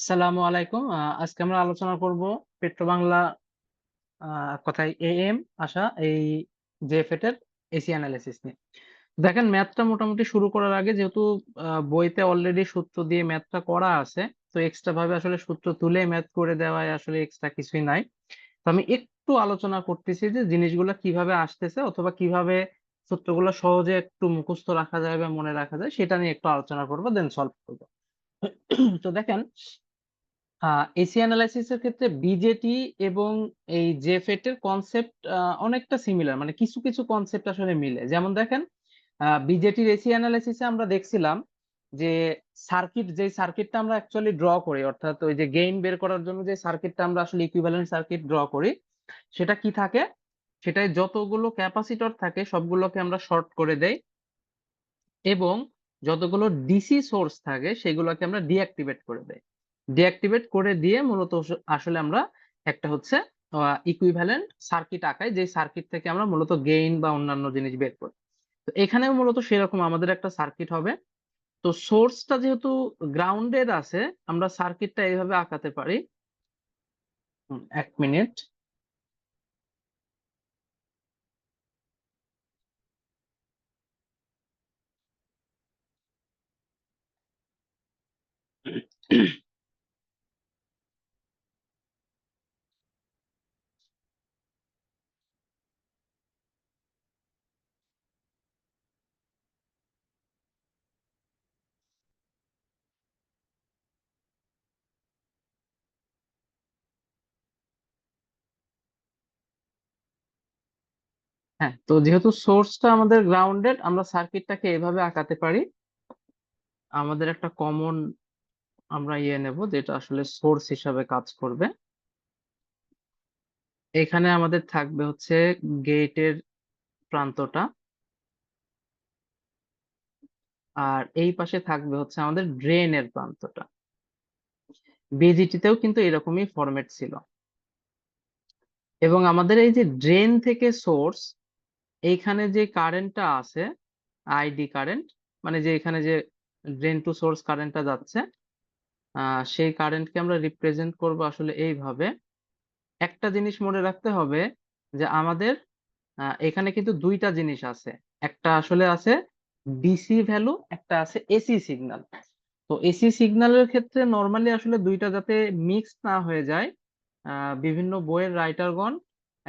আসসালামু আলাইকুম। আজকে আমরা আলোচনা করব পেট্রো বাংলা কথায় এম আসা এই জেফেট এর এসি অ্যানালিসিস নিয়ে। দেখেন ম্যাথটা মোটামুটি শুরু করার আগে যেহেতু বইতে অলরেডি সূত্র দিয়ে ম্যাথটা করা আছে, তো এক্সট্রা ভাবে আসলে সূত্র তুলে ম্যাথ করে দেওয়ায় আসলে এক্সট্রা কিছুই নাই। তো আমি একটু আলোচনা করতেছি যে জিনিসগুলো কীভাবে আসতেছে অথবা কীভাবে সূত্রগুলো সহজে একটু মুখস্থ রাখা যায় বা মনে রাখা যায়, সেটা নিয়ে একটু আলোচনা করব দেন সলভ করব। তো দেখেন এসি অ্যানালাইসিস এর ক্ষেত্রে বিজেটি এবং এই জেফেট এর কনসেপ্ট অনেকটা সিমিলার মানে কিছু কিছু কনসেপ্ট আসলে মিলে। যেমন দেখেন বিজেটির এসি অ্যানালাইসিসে আমরা দেখছিলাম যে সার্কিট যে সার্কিটটা আমরা অ্যাকচুয়ালি ড্র করি, অর্থাৎ ওই যে গেইন বের করার জন্য যে সার্কিটটা আমরা আসলে ইকুইভ্যালেন্ট সার্কিট ড্র করি, সেটা কি থাকে? সেটাই যতগুলো ক্যাপাসিটর থাকে, সবগুলোকে আমরা শর্ট করে দেই এবং যতগুলো ডিসি সোর্স থাকে, সেগুলোকে আমরা ডিঅ্যাক্টিভেট করে দেই। ডিঅ্যাক্টিভেট করে দিয়ে মূলত আসলে আমরা একটা হচ্ছে ইকুইভ্যালেন্ট সার্কিট আঁকাই যে সার্কিট থেকে আমরা মূলত গেইন বা অন্যান্য জিনিস বের করি। তো এখানেও মূলত সেরকম আমাদের একটা সার্কিট হবে। তো সোর্সটা যেহেতু গ্রাউন্ডেড আছে, আমরা সার্কিটটা এইভাবে আঁকাতে পারি। এক মিনিট। হ্যাঁ তো যেহেতু সোর্সটা আমাদের গ্রাউন্ডেড আমরা সার্কিটটাকে এভাবে আঁকাতে পারি। আমাদের একটা কমন আমরা ইয়ে নেব, যেটা আসলে সোর্স হিসাবে কাজ করবে। এখানে আমাদের থাকবে হচ্ছে গেটের প্রান্তটা। আর এই পাশে থাকবে হচ্ছে আমাদের ড্রেনের প্রান্তটা। বিজিটিতেও কিন্তু এরকমই ফরম্যাট ছিল। এবং আমাদের এই যে ড্রেন থেকে সোর্স এইখানে যে কারেন্টটা আছে আইডি কারেন্ট মানে যে এখানে যে ড্রেন টু সোর্স কারেন্টটা যাচ্ছে সেই কারেন্টকে আমরা রিপ্রেজেন্ট করব আসলে এইভাবে। একটা জিনিস মনে রাখতে হবে যে আমাদের এখানে কিন্তু দুইটা জিনিস আছে। একটা আসলে আছে ডিসি ভ্যালু একটা আছে এসি সিগন্যাল তো এসি সিগন্যালের ক্ষেত্রে নর্মালি আসলে দুইটা যাতে মিক্স না হয়ে যায় বিভিন্ন বইয়ের রাইটারগণ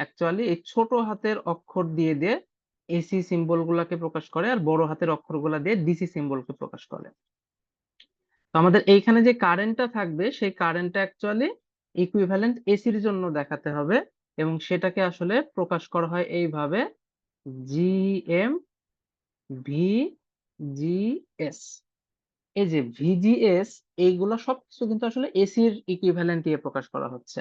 অ্যাকচুয়ালি এই ছোট হাতের অক্ষর দিয়ে দিয়ে এসি সিম্বল গুলাকে প্রকাশ করে আর বড় হাতের অক্ষরগুলা দিয়ে ডিসি সিম্বলকে প্রকাশ করে। তো আমাদের এইখানে যে কারেন্টটা থাকবে, সেই কারেন্টটা অ্যাকচুয়ালি ইকুইভ্যালেন্ট এসির জন্য দেখাতে হবে এবং সেটাকে আসলে প্রকাশ করা হয় এইভাবে G M V G S এই যে ভিজিএস এইগুলো সবকিছু কিন্তু আসলে এসির ইকুইভ্যালেন্ট দিয়ে প্রকাশ করা হচ্ছে।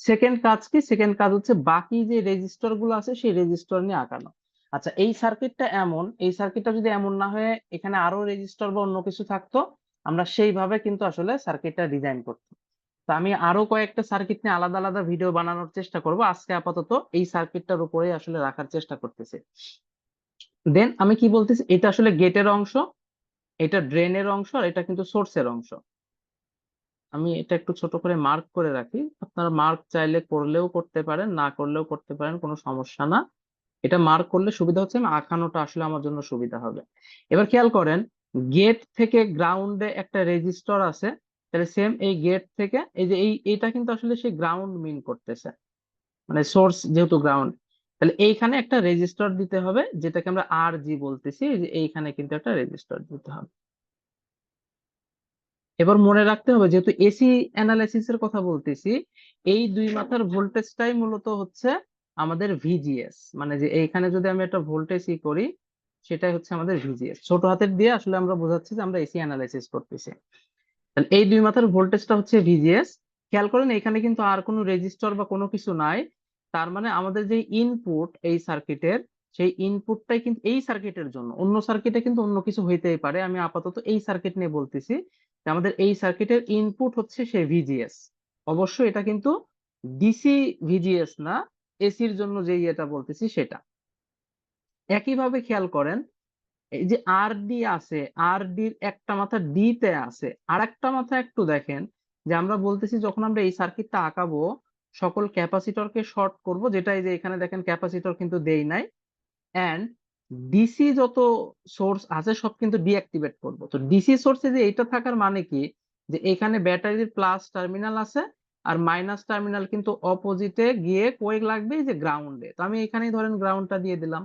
সেকেন্ড কাজ কি? সেকেন্ড কাজ হচ্ছে বাকি যে রেজিস্টরগুলো আছে, সেই রেজিস্টর নিয়ে আঁকানো আচ্ছা এই সার্কিটটা এমন, এই সার্কিটটা যদি এমন না হয়ে এখানে আরও রেজিস্টর বা অন্য কিছু থাকতো, আমরা সেইভাবে কিন্তু আসলে সার্কিটটা ডিজাইন করতাম। তো আমি আরও কয়েকটা সার্কিট নিয়ে আলাদা আলাদা ভিডিও বানানোর চেষ্টা করব। আজকে আপাতত এই সার্কিটটার উপরেই আসলে রাখার চেষ্টা করতেছি। দেন আমি কি বলতেছি? এটা আসলে গেটের অংশ, এটা ড্রেনের অংশ, আর এটা কিন্তু সোর্সের অংশ। আমি এটা একটু ছোট করে মার্ক করে রাখি। আপনারা মার্ক চাইলে করলেও করতে পারেন, না করলেও করতে পারেন, কোনো সমস্যা না। এটা মার্ক করলে সুবিধা হচ্ছে আমি আঁকানোটা আসলে আমার জন্য সুবিধা হবে। এবার খেয়াল করেন গেট থেকে গ্রাউন্ডে একটা রেজিস্টার আছে, তাহলে সেম এই গেট থেকে, এই যে এই এটা কিন্তু আসলে সেই গ্রাউন্ড মিন করতেছে। মানে সোর্স যেহেতু গ্রাউন্ড তাহলে এইখানে একটা রেজিস্টার দিতে হবে, যেটাকে আমরা আর জি বলতেছি এইখানে কিন্তু একটা রেজিস্টর দিতে হবে। এবার মনে রাখতে হবে, যেহেতু এসি অ্যানালাইসিস এর কথা বলতেছি, এই দুই মাথার ভোল্টেজটাই মূলত হচ্ছে আমাদের ভিজিএস মানে যে এইখানে যদি আমি একটা ভোল্টেজ ই করি, সেটাই হচ্ছে আমাদের ভিজিএস ছোট হাতের দিয়ে আসলে আমরা বোঝাচ্ছি যে আমরা এসি অ্যানালাইসিস করতেছি। তাহলে এই দুই মাথার ভোল্টেজটা হচ্ছে ভিজিএস খেয়াল করেন, এখানে কিন্তু আর কোনো রেজিস্টর বা কোনো কিছু নাই। তার মানে আমাদের যে ইনপুট এই সার্কিটের সেই ইনপুটটাই কিন্তু এই সার্কিটের জন্য। অন্য সার্কিটে কিন্তু অন্য কিছু হইতেই পারে। আমি আপাতত এই সার্কিট নিয়ে বলতেছি। আমাদের এই সার্কিটের ইনপুট হচ্ছে সে ভিজিএস অবশ্যই এটা কিন্তু ডিসি ভিজিএস না এসির জন্য যে এটা বলতেছি সেটা। একইভাবে খেয়াল করেন, এই যে আর ডি আছে আর ডির একটা মাথা ডি তে আছে। আর একটা মাথা একটু দেখেন, যে আমরা বলতেছি যখন আমরা এই সার্কিটটা আঁকাবো, সকল ক্যাপাসিটরকে শর্ট করব, যেটাই যে এখানে দেখেন ক্যাপাসিটর কিন্তু দেই নাই। অ্যান্ড ডিসি যত সোর্স আছে, সব কিন্তু ডিঅ্যাক্টিভেট করব। তো ডিসি সোর্সে যে এইটা থাকার মানে কি? যে এখানে ব্যাটারির প্লাস টার্মিনাল আছে, আর মাইনাস টার্মিনাল কিন্তু অপোজিটে গিয়ে কয়েক লাগবে যে গ্রাউন্ডে তো আমি এখানেই ধরেন গ্রাউন্ডটা দিয়ে দিলাম।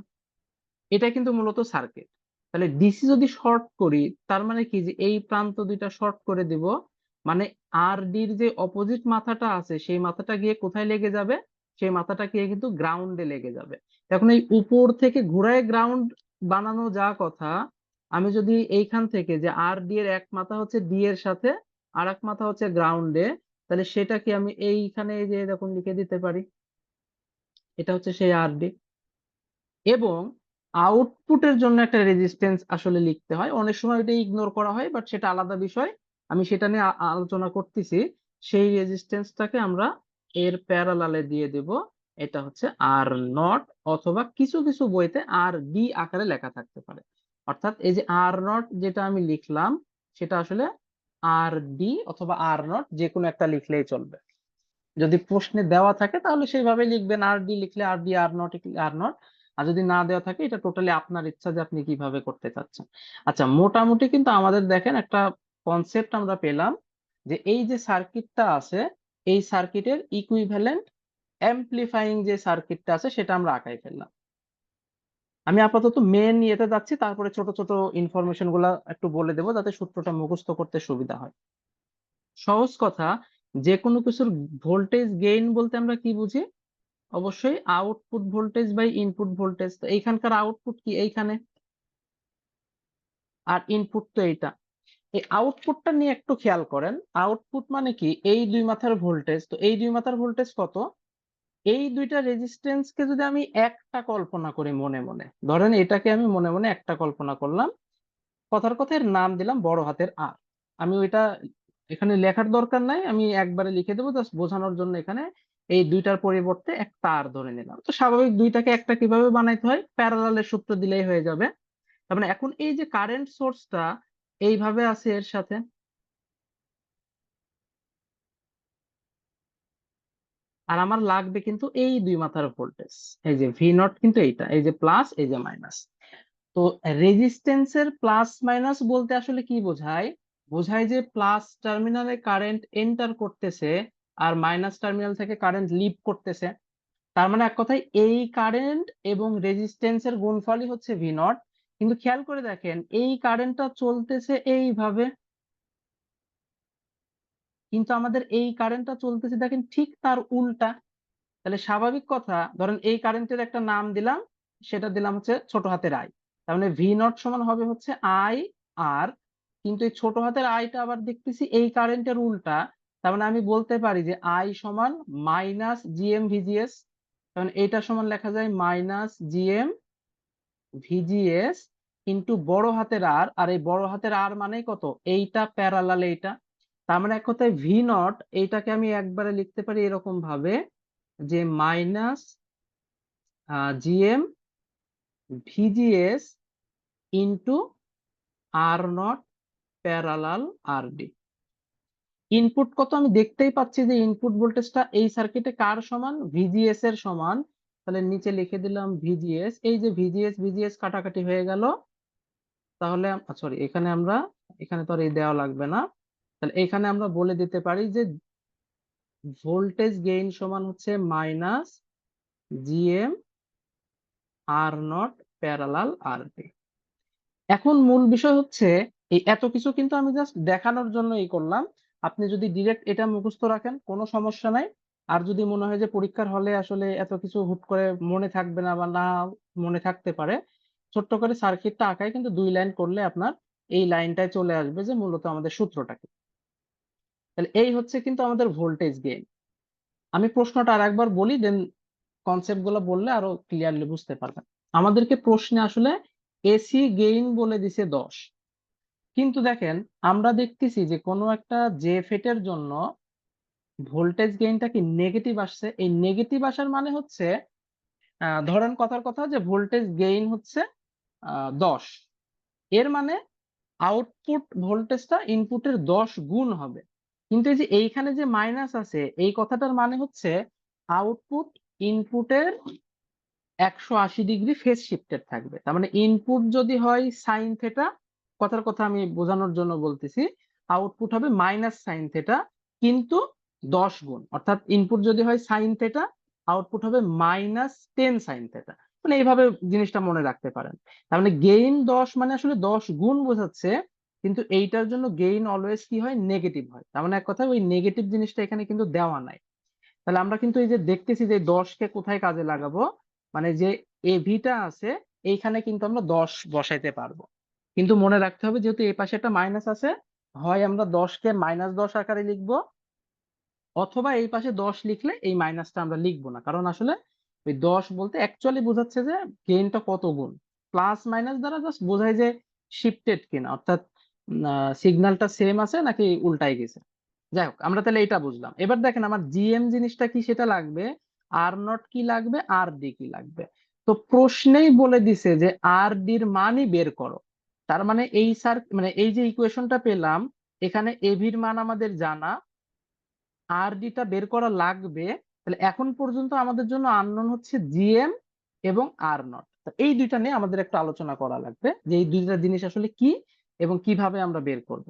এটা কিন্তু মূলত সার্কিট তাহলে ডিসি যদি শর্ট করি, তার মানে কি? যে এই প্রান্ত দুইটা শর্ট করে দিব। মানে আর ডির যে অপোজিট মাথাটা আছে, সেই মাথাটা গিয়ে কোথায় লেগে যাবে? সেই মাথাটা গিয়ে কিন্তু গ্রাউন্ডে লেগে যাবে। এখন এই উপর থেকে ঘুরায় গ্রাউন্ড বানানো যা কথা, আমি যদি এইখান থেকে যে আর ডি এর এক মাথা হচ্ছে ডি এর সাথে, আর এক মাথা হচ্ছে গ্রাউন্ডে তাহলে সেটা কি আমি এইখানে এই যে এরকম লিখে দিতে পারি। এটা হচ্ছে সেই আর ডি এবং আউটপুটের জন্য একটা রেজিস্ট্যান্স আসলে লিখতে হয়। অনেক সময় এটা ইগনোর করা হয় বাট সেটা আলাদা বিষয়। আমি সেটা নিয়ে আলোচনা করতেছি। সেই রেজিস্ট্যান্সটাকে আমরা এর প্যারালালে দিয়ে দেব। এটা হচ্ছে আর নট অথবা কিছু কিছু বইতে আর ডি আকারে লেখা থাকতে পারে। অর্থাৎ এই যে আর নট যেটা আমি লিখলাম, সেটা আসলে আর ডি অথবা আর নট যে কোনো একটা লিখলেই চলবে। যদি প্রশ্নে দেওয়া থাকে তাহলে সেইভাবে লিখবেন, আর ডি লিখলে আর D, R not R not. আর যদি না দেওয়া থাকে, এটা টোটালি আপনার ইচ্ছা যে আপনি কীভাবে করতে চাচ্ছেন। আচ্ছা মোটামুটি কিন্তু আমাদের দেখেন একটা কনসেপ্ট আমরা পেলাম যে এই যে সার্কিটটা আছে, এই সার্কিটের ইকুইভ্যালেন্ট অ্যাম্প্লিফাইং যে সার্কিটটা আছে, সেটা আমরা আঁকাই ফেললাম। আমি আপাতত মেন ইয়েতে যাচ্ছি, তারপরে ছোট ছোট ইনফরমেশনগুলা একটু বলে দেবো, যাতে সূত্রটা মুখস্থ করতে সুবিধা হয়। সহজ কথা যে কোনো কিছুর ভোল্টেজ গেইন বলতে আমরা কি বুঝি? অবশ্যই output voltage by input voltage তো এইখানকার আউটপুট কি এইখানে? আর ইনপুট তো এইটা। এই আউটপুটটা নিয়ে একটু খেয়াল করেন। আউটপুট মানে কি? এই দুই মাথার ভোল্টেজ তো এই দুই মাথার ভোল্টেজ কত? এই দুইটা রেজিস্ট্যান্স কে যদি আমি একটা কল্পনা করি মনে মনে, ধরেন এটাকে আমি মনে মনে একটা কল্পনা করলাম, কথার কথা এর নাম দিলাম বড় হাতের আর। আমি ওইটা এখানে লেখার দরকার নাই, আমি একবারে লিখে দেবো জাস্ট বোঝানোর জন্য এখানে এই দুইটার পরিবর্তে একটা আর ধরে নিলাম। তো স্বাভাবিক দুইটাকে একটা কীভাবে বানাইতে হয়? প্যারালালের সূত্র দিলেই হয়ে যাবে। তার মানে এখন এই যে কারেন্ট সোর্সটা এইভাবে আছে এর সাথে? আর আমার লাগবে কিন্তু এই দুই মাথার ভোল্টেজ এই যে ভি নট কিন্তু এইটা, এই যে প্লাস এই যে মাইনাস তো রেজিস্ট্যান্সের প্লাস মাইনাস বলতে আসলে কি বোঝায়? বোঝায় যে প্লাস টার্মিনালে কারেন্ট এন্টার করতেছে আর মাইনাস টার্মিনাল থেকে কারেন্ট লিভ করতেছে। তার মানে এক কথায় এই কারেন্ট এবং রেজিস্ট্যান্সের গুণফলই হচ্ছে ভি নট কিন্তু খেয়াল করে দেখেন, এই কারেন্টটা চলতেছে এইভাবে। কিন্তু আমাদের এই কারেন্টটা চলতেছে, দেখেন ঠিক তার উল্টা। তাহলে স্বাভাবিক কথা, ধরেন এই কারেন্টের একটা নাম দিলাম, সেটা দিলাম হচ্ছে ছোট হাতের আই তার মানে ভি নট সমান হবে হচ্ছে আই আর কিন্তু এই ছোট হাতের আইটা আবার দেখতেছি এই কারেন্টের উল্টা। তার মানে আমি বলতে পারি যে আই সমান মাইনাস জিএম ভিজিএস কারণ এইটা সমান লেখা যায় মাইনাস জিএম ভিজিএস ইন্টু বড় হাতের আর আর এই বড় হাতের আর মানে কত? এইটা প্যারালাল এইটা। তার মানে এক কথায় ভি নট এইটাকে আমি একবারে লিখতে পারি এরকম ভাবে যে minus gm VGS into R not parallel R D input কত? আমি দেখতেই পাচ্ছি যে ইনপুট ভোল্টেজটা এই সার্কিটে কার সমান? ভিজিএস এর সমান। তাহলে নিচে লিখে দিলাম ভিজিএস এই যে ভিজিএস ভিজিএস কাটাকাটি হয়ে গেল। তাহলে সরি এখানে আমরা, এখানে তো আর এই দেওয়া লাগবে না। তাহলে এখানে আমরা বলে দিতে পারি যে ভোল্টেজ গেইন সমান হচ্ছে minus gm R not parallel R এখন মূল বিষয় হচ্ছে এই এত কিছু কিন্তু আমি জাস্ট দেখানোর জন্য এই করলাম। আপনি যদি ডিরেক্ট এটা মুখস্থ রাখেন, কোনো সমস্যা নাই। আর যদি মনে হয় যে পরীক্ষার হলে আসলে এত কিছু হুট করে মনে থাকবে না বা না মনে থাকতে পারে, ছোট্ট করে সার্কিটটা আঁকায় কিন্তু দুই লাইন করলে আপনার এই লাইনটায় চলে আসবে যে মূলত আমাদের সূত্রটা কি তাহলে এই হচ্ছে কিন্তু আমাদের ভোল্টেজ গেইন আমি প্রশ্নটা আর একবার বলি দেন কনসেপ্টগুলো বললে আরও ক্লিয়ারলি বুঝতে পারবেন। আমাদেরকে প্রশ্নে আসলে এসি গেইন বলে দিছে দশ। কিন্তু দেখেন, আমরা দেখতেছি যে কোনো একটা জে ফেটের জন্য ভোল্টেজ গেইনটা কি নেগেটিভ আসছে? এই নেগেটিভ আসার মানে হচ্ছে ধরেন কথার কথা যে ভোল্টেজ গেইন হচ্ছে দশ। এর মানে আউটপুট ভোল্টেজটা ইনপুটের দশ গুণ হবে। কিন্তু এই যে এইখানে যে মাইনাস আছে, এই কথাটার মানে হচ্ছে আউটপুট ইনপুটের একশো আশি ডিগ্রি ফেজ শিফটেড থাকবে। তার মানে ইনপুট যদি হয় সাইন থেটা কথার কথা আমি বোঝানোর জন্য বলতেছি আউটপুট হবে মাইনাস সাইন থেটা কিন্তু দশ গুণ। অর্থাৎ ইনপুট যদি হয় সাইন থেটা আউটপুট হবে মাইনাস টেন সাইন থেটা মানে এইভাবে জিনিসটা মনে রাখতে পারেন। তার মানে গেইন দশ মানে আসলে দশ গুণ বোঝাচ্ছে কিন্তু এইটার জন্য গেইন অলওয়েজ কি হয়? নেগেটিভ হয়। তার মানে এক কথা ওই নেগেটিভ জিনিসটা এখানে কিন্তু দেওয়া নাই। তাহলে আমরা কিন্তু এই যে দেখতেছি যে দশকে কোথায় কাজে লাগাবো? মানে যে এভিটা আছে, এইখানে কিন্তু আমরা দশ বসাইতে পারব। কিন্তু মনে রাখতে হবে যেহেতু এই পাশে একটা মাইনাস আছে, হয় আমরা দশকে মাইনাস দশ আকারে লিখব, অথবা এই পাশে দশ লিখলে এই মাইনাসটা আমরা লিখব না। কারণ আসলে ওই দশ বলতে অ্যাকচুয়ালি বোঝাচ্ছে যে গেইনটা কত গুণ? প্লাস মাইনাস দ্বারা জাস্ট বোঝায় যে শিফটেড কিনা। অর্থাৎ সিগন্যালটা সেম আছে নাকি উল্টাই গেছে? যাই হোক আমরা তাহলে এটা বুঝলাম। এবার দেখেন আমার জিএম জিনিসটা কি সেটা লাগবে? আর নট কি লাগবে? আর ডি কি লাগবে? তো প্রশ্নেই বলে দিছে যে আর ডির মানই বের করো। তার মানে এই সার মানে এই যে ইকুয়েশনটা পেলাম, এখানে এভির মান আমাদের জানা। আর ডিটা বের করা লাগবে। তাহলে এখন পর্যন্ত আমাদের জন্য আননোন হচ্ছে জিএম এবং আর নট এই দুইটা নিয়ে আমাদের একটু আলোচনা করা লাগবে যে এই দুইটা জিনিস আসলে কি? এবং কীভাবে আমরা বের করব।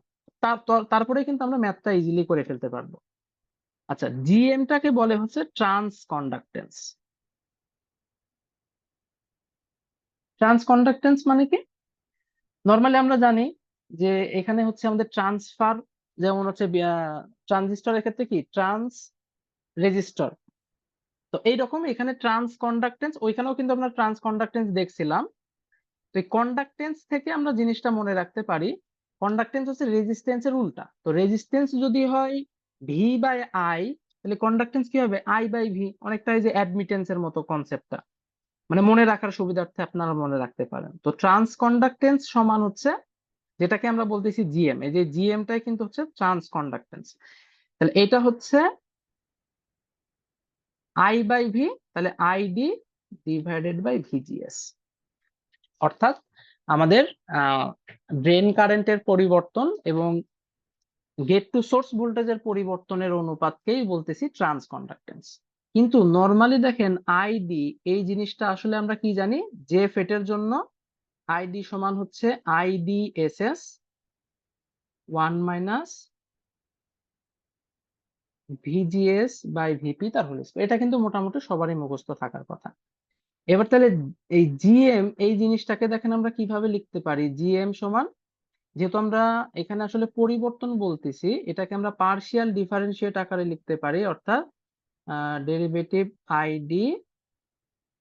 তারপরে কিন্তু আমরা ম্যাথটা ইজিলি করে ফেলতে পারব। আচ্ছা জিএমটাকে বলে হচ্ছে ট্রান্স কন্ডাক্টেন্স ট্রান্স কন্ডাক্টেন্স মানে কি? নর্মালি আমরা জানি যে এখানে হচ্ছে আমাদের ট্রান্সফার যেমন হচ্ছে ট্রানজিস্টরের ক্ষেত্রে কি? ট্রান্স রেজিস্টার তো এইরকম এখানে ট্রান্স কন্ডাক্টেন্স ওইখানেও কিন্তু আমরা ট্রান্স কন্ডাক্টেন্স দেখছিলাম। তো এই কন্ডাক্টেন্স থেকে আমরা জিনিসটা মনে রাখতে পারি কন্ডাক্টেন্স হচ্ছে রেজিস্ট্যান্সের উল্টা। তো রেজিস্ট্যান্স যদি হয় ভি বাই আই তাহলে কন্ডাক্টেন্স কি হবে? আই বাই ভি অনেকটা এই যে অ্যাডমিটেন্সের মতো কনসেপ্টটা মানে মনে রাখার সুবিধার্থে আপনারা মনে রাখতে পারেন। তো ট্রান্স কন্ডাক্টেন্স সমান হচ্ছে, যেটাকে আমরা বলতেছি জিএম এই যে জিএমটাই কিন্তু হচ্ছে ট্রান্স কন্ডাক্টেন্স তাহলে এটা হচ্ছে আই বাই ভি তাহলে আইডি ডিভাইডেড বাই ভিজিএস অর্থাৎ আমাদের ড্রেন কারেন্টের পরিবর্তন এবং গেট টু সোর্স ভোল্টেজের পরিবর্তনের অনুপাতকেই বলতেছি ট্রান্স কন্ডাক্টেন্স কিন্তু নর্মালি দেখেন আইডি এই জিনিসটা আসলে আমরা কি জানি? যে ফেটের জন্য আইডি সমান হচ্ছে ID S S one minus VGS by VP তার হোল এটা কিন্তু মোটামুটি সবারই মুখস্থ থাকার কথা। এবার তাহলে এই জিএম এই জিনিসটাকে দেখেন আমরা কীভাবে লিখতে পারি? জিএম সমান, যেহেতু আমরা এখানে আসলে পরিবর্তন বলতেছি, এটাকে আমরা পার্শিয়াল ডিফারেন্সিয়েট আকারে লিখতে পারি, অর্থাৎ ডেরিভেটিভ আইডি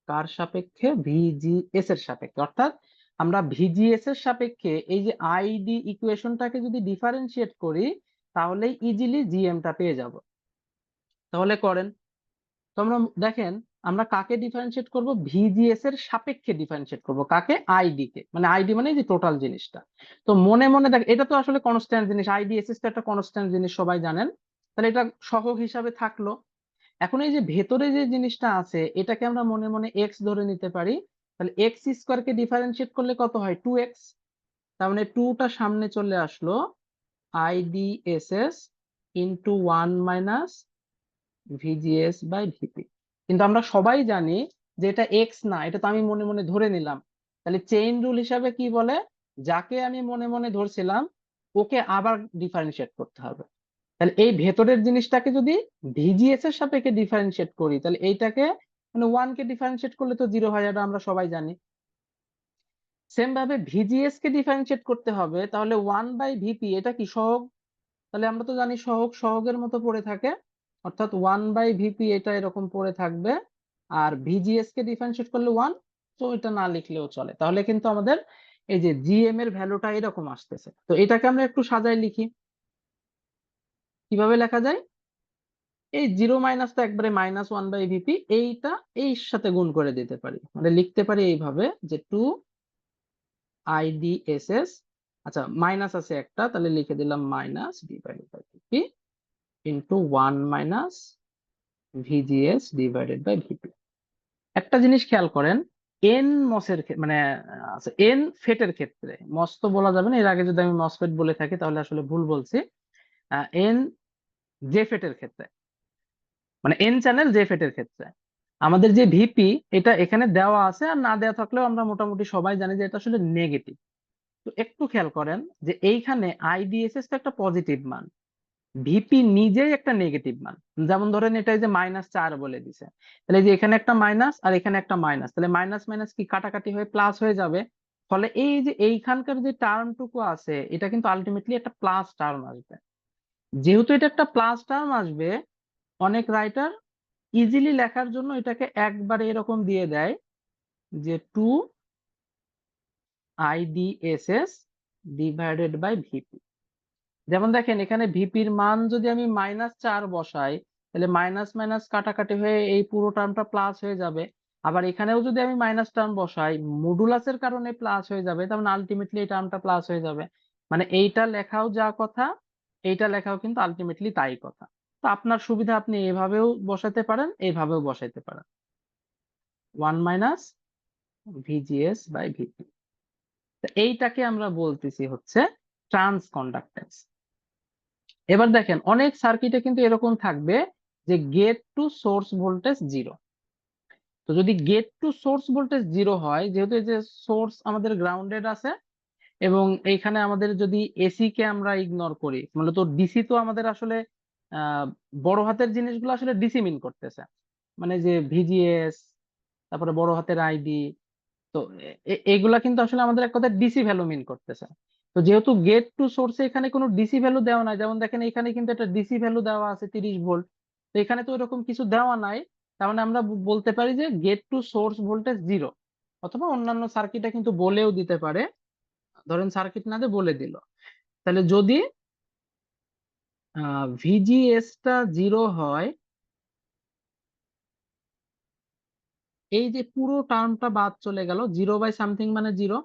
কার সাপেক্ষে ভিজিএস এর সাপেক্ষে। অর্থাৎ, আমরা ভিজিএস এর সাপেক্ষে এই যে আইডি ইকুয়েশনটাকে যদি ডিফারেন্সিয়েট করি তাহলে ইজিলি জিএমটা পেয়ে যাব। তাহলে করেন। তোমরা দেখেন আমরা কাকে ডিফারেন্সিয়েট করব? ভিজিএস এর সাপেক্ষে ডিফারেন্সিয়েট করব। কাকে? আইডি কে। মানে আইডি মানে যে টোটাল জিনিসটা। তো মনে মনে দেখ, এটা তো আসলে কনস্ট্যান্ট জিনিস। আইডি এস তো একটা কনস্ট্যান্ট জিনিস, সবাই জানেন। তাহলে এটা সহগ হিসাবে থাকল। এখন এই যে ভেতরে যে জিনিসটা আছে, এটাকে আমরা মনে মনে এক্স ধরে নিতে পারি। তাহলে এক্স স্কোয়ার কে ডিফারেন্সিয়েট করলে কত হয়? টু এক্স তার মানে টুটা সামনে চলে আসলো। IDSS into one minus VGS by VP কিন্তু আমরা সবাই জানি যে এটা এক্স না, এটা তো আমি মনে মনে ধরে নিলাম। তাহলে চেইন রুল হিসাবে কি বলে? যাকে আমি মনে মনে ধরছিলাম, ওকে আবার ডিফারেন্সিয়েট করতে হবে। তাহলে এই ভেতরের জিনিসটাকে যদি ভিজিএস এর সাপেক্ষে ডিফারেন্সিয়েট করি, তাহলে এইটাকে মানে ওয়ান কে ডিফারেন্সিয়েট করলে তো জিরো হয়, এটা আমরা সবাই জানি। সেম ভাবে ভিজিএস কে ডিফারেন্সিয়েট করতে হবে, তাহলে ওয়ান বাই ভিপি এটা কি সহগ? তাহলে আমরা তো জানি সহগ, সহগের মতো পড়ে থাকে। অর্থাৎ ওয়ান বাই ভিপি এটা এরকম পড়ে থাকবে। আর ভিজিএস কে ডিফারেন্সিয়েট করলে ওয়ান তো এটা না লিখলেও চলে। তাহলে কিন্তু আমাদের এই যে জিএম এর ভ্যালুটা এরকম আসতেছে। তো এটাকে আমরা একটু সাজায় লিখি। কীভাবে লেখা যায়? এই জিরো মাইনাস তো একবারে মাইনাস ওয়ান বাই ভিপি এইটা এই সাথে গুণ করে দিতে পারি। মানে লিখতে পারি এইভাবে যে টু আইডিএসএস আচ্ছা মাইনাস আছে একটা, তাহলে লিখে দিলাম minus divided by VP into one minus VGS divided by VP একটা জিনিস খেয়াল করেন এন মসের মানে এন ফেটের ক্ষেত্রে, মস তো বলা যাবে না, এর আগে যদি আমি মসফেট বলে থাকি তাহলে আসলে ভুল বলছি এন জেফেট এর ক্ষেত্রে মানে এন চ্যানেল জেফেট এর ক্ষেত্রে। আমাদের যে ভিপি এটা এখানে দেওয়া আছে আর না দেওয়া থাকলেও আমরা মোটামুটি সবাই জানি যে এটা আসলে নেগেটিভ তো একটু খেয়াল করেন যে এইখানে আইডিএসএস তো একটা পজিটিভ মান। ভিপি নিজেই একটা নেগেটিভ মান। যেমন ধরেন এটা যে মাইনাস চার বলে দিছে। তাহলে যে এখানে একটা মাইনাস আর এখানে একটা মাইনাস তাহলে মাইনাস মাইনাস কি কাটাকাটি হয়ে প্লাস হয়ে যাবে? ফলে এই যে এইখানকার যে টার্মটুকু আছে, এটা কিন্তু আলটিমেটলি একটা প্লাস টার্ম আসবে। যেহেতু এটা একটা প্লাস টার্ম আসবে, অনেক রাইটার ইজিলি লেখার জন্য এটাকে একবারে এরকম দিয়ে দেয় যে two IDSS divided by VP যেমন দেখেন, এখানে ভিপির মান যদি আমি মাইনাস চার বসাই, তাহলে মাইনাস মাইনাস কাটাকাটি হয়ে এই পুরো টার্মটা প্লাস হয়ে যাবে। আবার এখানেও যদি আমি মাইনাস টার্ম বসাই মডুলাসের কারণে প্লাস হয়ে যাবে, তার মানে আলটিমেটলি এই টার্মটা প্লাস হয়ে যাবে। মানে এইটা লেখাও যা কথা, এইটা লেখাও কিন্তু আলটিমেটলি তাই কথা। তো আপনার সুবিধা আপনি এভাবেও বসাতে পারেন এইভাবেও বসাইতে পারেন। One minus VGS by VP এইটাকে আমরা বলতেছি হচ্ছে ট্রান্স কন্ডাক্টেন্স এবার দেখেন, অনেক সার্কিটে কিন্তু এরকম থাকবে যে gate to source voltage zero তো যদি gate to source voltage zero হয়, যেহেতু যে সোর্স আমাদের গ্রাউন্ডেড আছে, এবং এইখানে আমাদের যদি এসি কে আমরা ইগনোর করি মূলত ডিসি তো আমাদের আসলে বড় হাতের জিনিসগুলো আসলে ডিসি মিন করতেছে। মানে যে ভিজিএস তারপরে বড় হাতের আইডি তো এগুলা কিন্তু আসলে আমাদের এক কথায় ডিসি ভ্যালু মিন করতেছে। তো যেহেতু গেট টু সোর্সে এখানে কোনো ডিসি ভ্যালু দেওয়া নাই, যেমন দেখেন এখানে কিন্তু একটা ডিসি ভ্যালু দেওয়া আছে তিরিশ ভোল্ট তো এখানে তো এরকম কিছু দেওয়া নাই, তার মানে আমরা বলতে পারি যে gate to source voltage zero অথবা অন্যান্য সার্কিটে কিন্তু বলেও দিতে পারে, ধরেন সার্কিট না বলে দিল। তাহলে যদি ভিজিএস টা জিরো হয়, এই যে পুরো টার্মটা বাদ চলে গেল জিরো বাই সামথিং মানে জিরো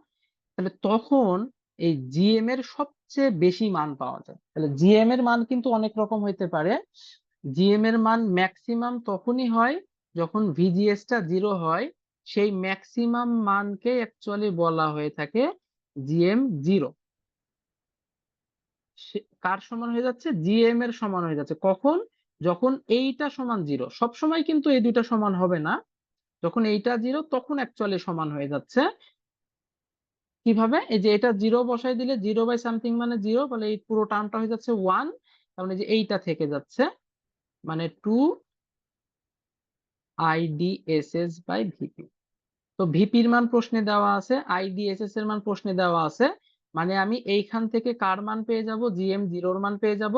তাহলে তখন এই জিএম এর সবচেয়ে বেশি মান পাওয়া যায়। তাহলে জিএম এর মান কিন্তু অনেক রকম হইতে পারে। জিএম এর মান ম্যাক্সিমাম তখনই হয় যখন ভিজিএস টা জিরো হয়, সেই ম্যাক্সিমাম মানকে অ্যাকচুয়ালি বলা হয়ে থাকে জিএম জিরো কার সমান হয়ে যাচ্ছে? জিএম এর সমান হয়ে যাচ্ছে। কখন? যখন এইটা সমান জিরো সবসময় কিন্তু এই দুইটা সমান হবে না। যখন এইটা জিরো তখন অ্যাকচুয়ালি সমান হয়ে যাচ্ছে। কীভাবে? এই যে এটা জিরো বসাই দিলে জিরো বাই সামথিং মানে জিরো বলে এই পুরো টার্মটা হয়ে যাচ্ছে ওয়ান তার মানে যে এইটা থেকে যাচ্ছে মানে টু আইডিএসএস বাই ভিপি তো ভিপির মান প্রশ্নে দেওয়া আছে আইডিএসএস এর মান প্রশ্নে দেওয়া আছে মানে আমি এইখান থেকে কার মান পেয়ে যাব? জিএম জিরোর মান পেয়ে যাব,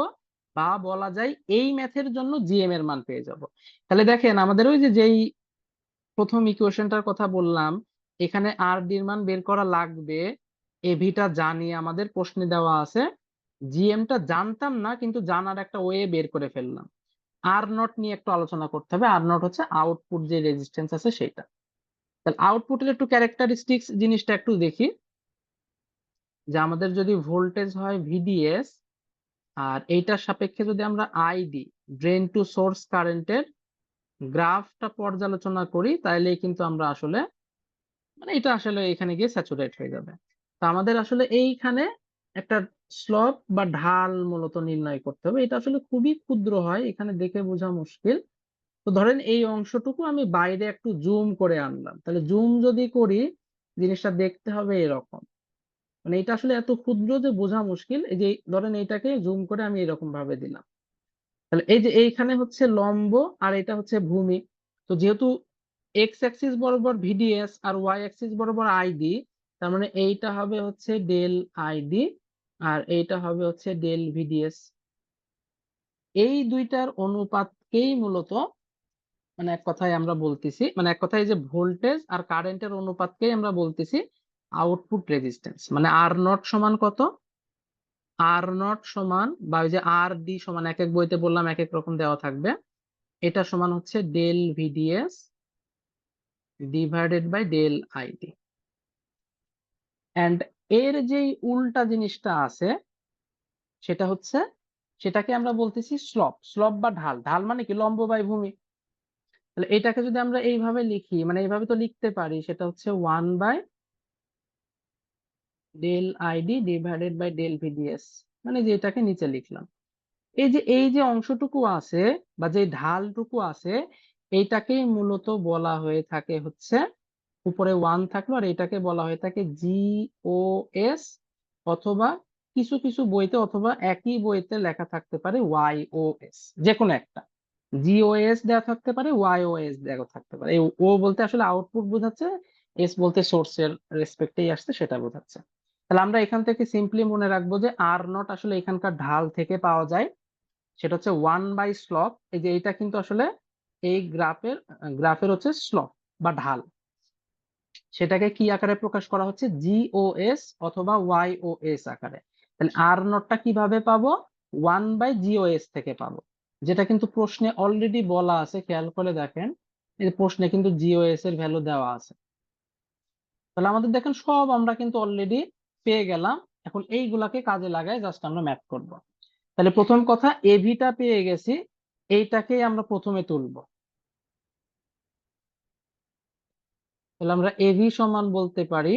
বা বলা যায় এই ম্যাথের জন্য জিএম এর মান পেয়ে যাব। তাহলে দেখেন, আমাদের ওই যে যেই প্রথম ইকুয়েশনটার কথা বললাম এখানে আর ডির মান বের করা লাগবে। এভিটা জানি আমাদের প্রশ্নে দেওয়া আছে জিএমটা জানতাম না, কিন্তু জানার একটা ওয়ে বের করে ফেললাম। আর নট নিয়ে একটু আলোচনা করতে হবে। আর নট হচ্ছে আউটপুট যে রেজিস্ট্যান্স আছে সেটা। তাহলে আউটপুটের একটু ক্যারেক্টারিস্টিক্স জিনিসটা একটু দেখি। যে আমাদের যদি ভোল্টেজ হয় ভিডিএস আর এইটার সাপেক্ষে যদি আমরা আইডি ড্রেন টু সোর্স কারেন্টের গ্রাফটা পর্যালোচনা করি তাহলে কিন্তু আমরা আসলে মানে এটা আসলে এখানে গিয়ে স্যাচুরেট হয়ে যাবে। তো আমাদের আসলে এইখানে একটা স্লপ বা ঢাল মূলত নির্ণয় করতে হবে। এটা আসলে খুবই ক্ষুদ্র হয়, এখানে দেখে বোঝা মুশকিল। তো ধরেন এই অংশটুকু আমি বাইরে একটু জুম করে আনলাম। তাহলে জুম যদি করি, জিনিসটা দেখতে হবে এরকম। মানে এটা আসলে এত ক্ষুদ্র যে বোঝা মুশকিল, এই যে ধরেন এইটাকে জুম করে আমি এরকম ভাবে দিলাম। তাহলে এই যে এইখানে হচ্ছে লম্ব আর এটা হচ্ছে ভূমি। তো যেহেতু এক্স অ্যাক্সিস বরাবর ভিডিএস আর ওয়াই অ্যাক্সিস বরাবর আইডি তার মানে এইটা হবে হচ্ছে ডেল আইডি আর এইটা হবে হচ্ছে ডেল ভিডিএস এই দুইটার অনুপাতকেই মূলত মানে এক কথায় আমরা বলতেছি মানে এক কথায় যে ভোল্টেজ আর কারেন্টের অনুপাতকেই আমরা বলতেছি আউটপুট রেজিস্ট্যান্স মানে আর নট সমান কত? আর নট সমান বা ওই যে আর ডি সমান, এক এক বইতে বললাম এক এক রকম দেওয়া থাকবে, এটা সমান হচ্ছে del VDS divided by del ID and এর যেই উল্টা জিনিসটা আছে, সেটা হচ্ছে, সেটাকে আমরা বলতেছি স্লপ স্লপ বা ঢাল। ঢাল মানে কি? লম্ব বাই ভূমি। তাহলে এটাকে যদি আমরা এইভাবে লিখি মানে এইভাবে তো লিখতে পারি, সেটা হচ্ছে one by del ID divided by del VDS মানে যে এটাকে নিচে লিখলাম। এই যে এই যে অংশটুকু আছে, বা যে ঢালটুকু আছে এইটাকেই মূলত বলা হয়ে থাকে হচ্ছে, উপরে ওয়ান থাকল আর এটাকে বলা হয়ে থাকে জিওএস অথবা কিছু কিছু বইতে অথবা একই বইতে লেখা থাকতে পারে ওয়াইওএস যে কোনো একটা। জিওএস দেওয়া থাকতে পারে ওয়াইওএস দেওয়া থাকতে পারে। এই ও বলতে আসলে আউটপুট বোঝাচ্ছে এস বলতে সোর্সের রেসপেক্টেই আসছে, সেটা বোঝাচ্ছে। তাহলে আমরা এখান থেকে সিম্পলি মনে রাখব যে আর নট আসলে এখানকার ঢাল থেকে পাওয়া যায়। সেটা হচ্ছে ওয়ান বাই স্লপ এই যে এটা কিন্তু আসলে এই গ্রাফের গ্রাফের হচ্ছে স্লপ বা ঢাল। সেটাকে কি আকারে প্রকাশ করা হচ্ছে? জিওএস অথবা ওয়াইওএস আকারে। তাহলে আর নটটা কীভাবে পাবো? ওয়ান বাই জিওএস থেকে পাবো। যেটা কিন্তু প্রশ্নে অলরেডি বলা আছে খেয়াল করে দেখেন। এই প্রশ্নে কিন্তু জিওএস এর ভ্যালু দেওয়া আছে। তাহলে আমাদের দেখেন সব আমরা কিন্তু অলরেডি পেয়ে গেলাম। এখন এইগুলাকে কাজে লাগাই জাস্ট আমরা ম্যাথ করব। তাহলে প্রথম কথা এভিটা পেয়ে গেছি। এইটাকেই আমরা প্রথমে তুলবো। তাহলে আমরা এভি সমান বলতে পারি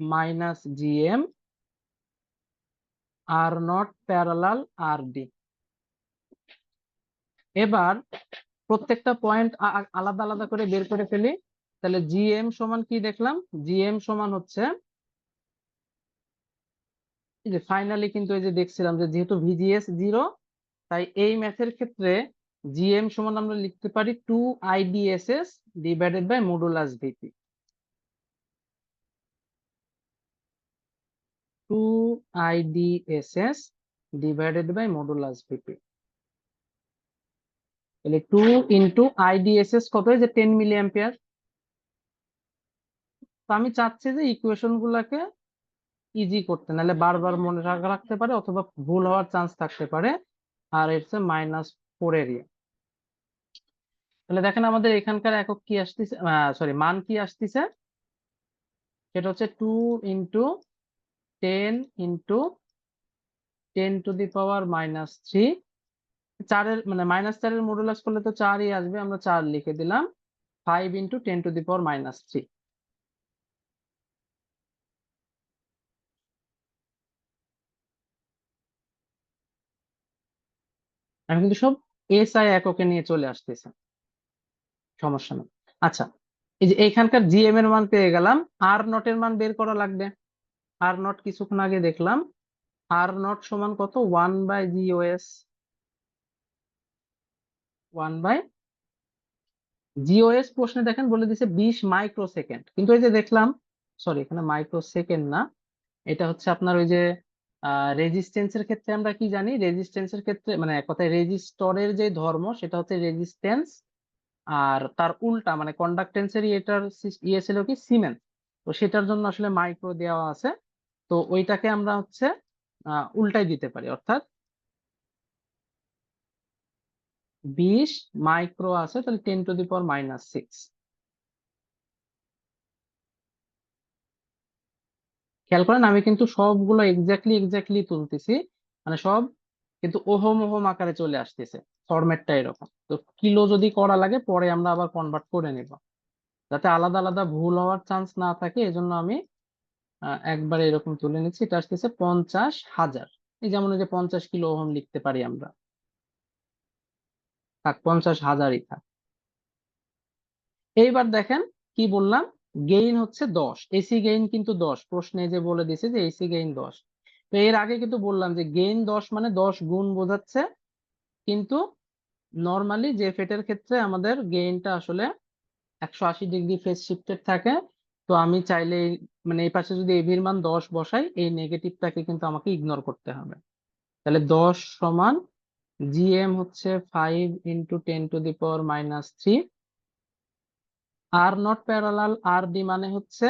minus gm R naught parallel R D. এবার প্রত্যেকটা পয়েন্ট আলাদা আলাদা করে বের করে ফেলি। তাহলে জিএম সমান কি দেখলাম? জিএম সমান হচ্ছে ফাইনালি কিন্তু এই যে দেখছিলাম যে যেহেতু ভিজিএস জিরো তাই এই ম্যাথের ক্ষেত্রে জিএম সমান আমরা লিখতে পারি two IDSS divided by modulus VP two IDSS divided by modulus VP তাহলে টু ইন্টু আইডিএসএস কত যে টেন মিলি অ্যাম্পিয়ার তো আমি চাচ্ছি যে ইকুয়েশন গুলাকে ইজি করতে, নাহলে বারবার মনে রাখতে পারে, অথবা ভুল হওয়ার চান্স থাকতে পারে। আর হচ্ছে মাইনাস ফোর এরিয়া তাহলে দেখেন আমাদের এখানকার একক কি আসতেছে? সরি মান কি আসতেছে? সেটা হচ্ছে two into ten into ten to the power minus three চারের মানে মাইনাস চারের মডুলাস করলে তো চারই আসবে, আমরা চার লিখে দিলাম। Five into ten to the power minus three আমি কিন্তু সব এসআই এককে নিয়ে চলে আসতেছে। সমস্যা নেই। আচ্ছা এই যে এখানকার জিএম এর মান পেয়ে গেলাম। আর নটের মান বের করা লাগবে। আর নট কিছুক্ষণ আগে দেখলাম। আর নট সমান কত? One by GOS one by GOS প্রশ্নে দেখেন, বলে দিছে বিশ মাইক্রো সেকেন্ড কিন্তু এই যে দেখলাম সরি এখানে মাইক্রো সেকেন্ড না। এটা হচ্ছে আপনার ওই যে রেজিস্ট্যান্সের ক্ষেত্রে আমরা কি জানি? রেজিস্ট্যান্সের ক্ষেত্রে মানে কথায় রেজিস্টরের যে ধর্ম, সেটা হচ্ছে রেজিস্ট্যান্স আর তার উল্টা মানে কন্ডাক্টেন্সের এটার ইয়ে ছিল কি? সিমেন্স তো সেটার জন্য আসলে মাইক্রো দেওয়া আছে। তো ওইটাকে আমরা হচ্ছে উল্টাই দিতে পারি। অর্থাৎ বিশ মাইক্রো আছে, তাহলে ten to the power minus six খেয়াল করেন, আমি কিন্তু সবগুলো এক্স্যাক্টলি এক্স্যাক্টলি তুলতেছি। মানে সব কিন্তু ওহম ওহম আকারে চলে আসতেছে। ফরম্যাটটা এরকম। তো কিলো যদি করা লাগে, পরে আমরা আবার কনভার্ট করে নেব। যাতে আলাদা আলাদা ভুল হওয়ার চান্স না থাকে, এজন্য আমি একবার এরকম তুলে নিচ্ছি। এটা আসতেছে পঞ্চাশ হাজার। এই যেমন যে পঞ্চাশ কিলো ওহম লিখতে পারি আমরা। থাক, পঞ্চাশ হাজারই থাক। এইবার দেখেন কি বললাম? গেইন হচ্ছে দশ এসি গেইন কিন্তু দশ। প্রশ্নে যে বলে দিছে যে এসি গেইন দশ। তো এর আগে কিন্তু বললাম যে গেইন দশ মানে দশ গুণ বোঝাচ্ছে, কিন্তু নর্মালি যে ফেটের ক্ষেত্রে আমাদের গেইনটা আসলে একশো আশি ডিগ্রি ফেস শিফটেড থাকে, তো আমি চাইলে মানে এই পাশে যদি এভির মান দশ বসাই, এই নেগেটিভটাকে কিন্তু আমাকে ইগনোর করতে হবে। তাহলে দশ সমান জিএম হচ্ছে five into ten to the power minus three R naught parallel R D মানে হচ্ছে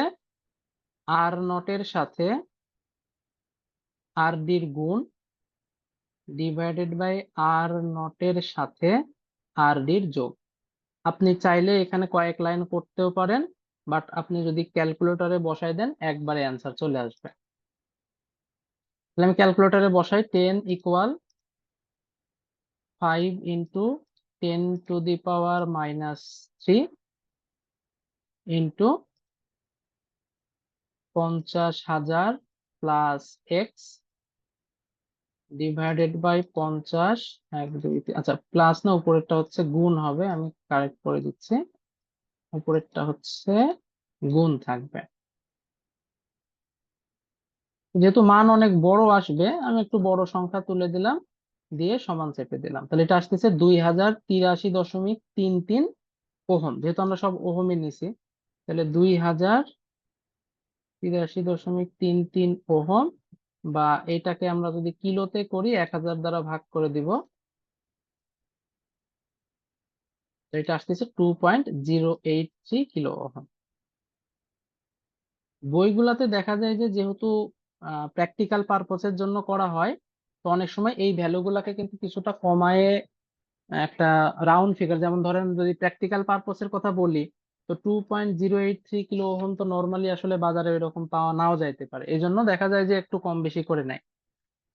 আর নটের সাথে আর ডির গুণ ডিভাইডেড বাই আর নটের সাথে আর ডির যোগ। আপনি চাইলে এখানে কয়েক লাইন করতেও পারেন বাট আপনি যদি ক্যালকুলেটরে বসাই দেন, একবারে অ্যান্সার চলে আসবে। আমি ক্যালকুলেটরে বসাই ten equal five into ten to the power minus three into পঞ্চাশ হাজার প্লাস এক্স ডিভাইডেড বাই পঞ্চাশ, এক, দুই আচ্ছা প্লাস না, উপরেরটা হচ্ছে গুণ হবে, আমি কারেক্ট করে দিচ্ছি। উপরেরটা হচ্ছে গুণ থাকবে। যেহেতু মান অনেক বড় আসবে, আমি একটু বড় সংখ্যা তুলে দিলাম, দিয়ে সমান চেপে দিলাম। তাহলে এটা আসতেছে দুই হাজার তিরাশি দশমিক তিন তিন ওহম, যেহেতু আমরা সব ওহমে নিছি। তাহলে দুই হাজার তিরাশি দশমিক তিন তিন ওহম বা এটাকে আমরা যদি কিলোতে করি এক হাজার দ্বারা ভাগ করে দিব। এটা আসতেছে two point zero eight three kilo ohm. বইগুলাতে দেখা যায় যে যেহেতু প্র্যাকটিক্যাল পারপোসের জন্য করা হয়, তো অনেক সময় এই ভ্যালুগুলাকে কিন্তু কিছুটা কমায়ে, একটা রাউন্ড ফিগার, যেমন ধরেন যদি প্র্যাকটিক্যাল পারপোসের কথা বলি তো two point zero eight three kilo ohm তো নর্মালি আসলে বাজারে এরকম পাওয়া, নাও যাইতে পারে। এই জন্য দেখা যায় যে একটু কম বেশি করে নেয়।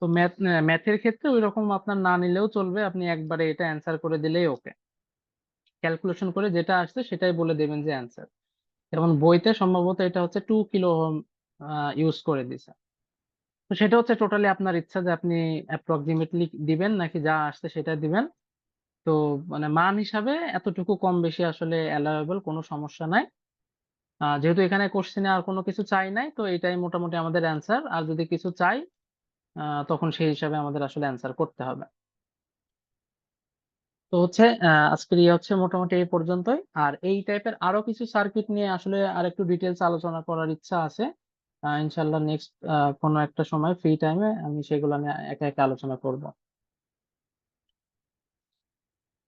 তো ম্যাথ ম্যাথের ক্ষেত্রে ওই রকম আপনার না নিলেও চলবে, আপনি একবারে এটা অ্যান্সার করে দিলেই ওকে ক্যালকুলেশন করে যেটা আসছে সেটাই বলে দেবেন যে অ্যান্সার যেমন বইতে সম্ভবত এটা হচ্ছে টু কিলো ওহম ইউজ করে দিছে। তো সেটা হচ্ছে টোটালি আপনার ইচ্ছা যে আপনি অ্যাপ্রক্সিমেটলি দিবেন নাকি যা আসছে সেটা দিবেন। তো মানে মান হিসাবে এতটুকু কম বেশি আসলে অ্যালাউয়েবল কোনো সমস্যা নাই। যেহেতু এখানে কোশ্চেনে আর কোনো কিছু চাই নাই, তো এটাই মোটামুটি আমাদের অ্যান্সার আর যদি কিছু চাই তখন সেই হিসাবে আমাদের আসলে অ্যান্সার করতে হবে। তো হচ্ছে আজকের ইয়ে হচ্ছে মোটামুটি এই পর্যন্তই। আর এই টাইপের আরও কিছু সার্কিট নিয়ে আসলে আর একটু ডিটেলস আলোচনা করার ইচ্ছা আছে। ইনশাল্লাহ নেক্সট কোনো একটা সময় ফ্রি টাইমে আমি সেগুলো নিয়ে একা একা আলোচনা করব।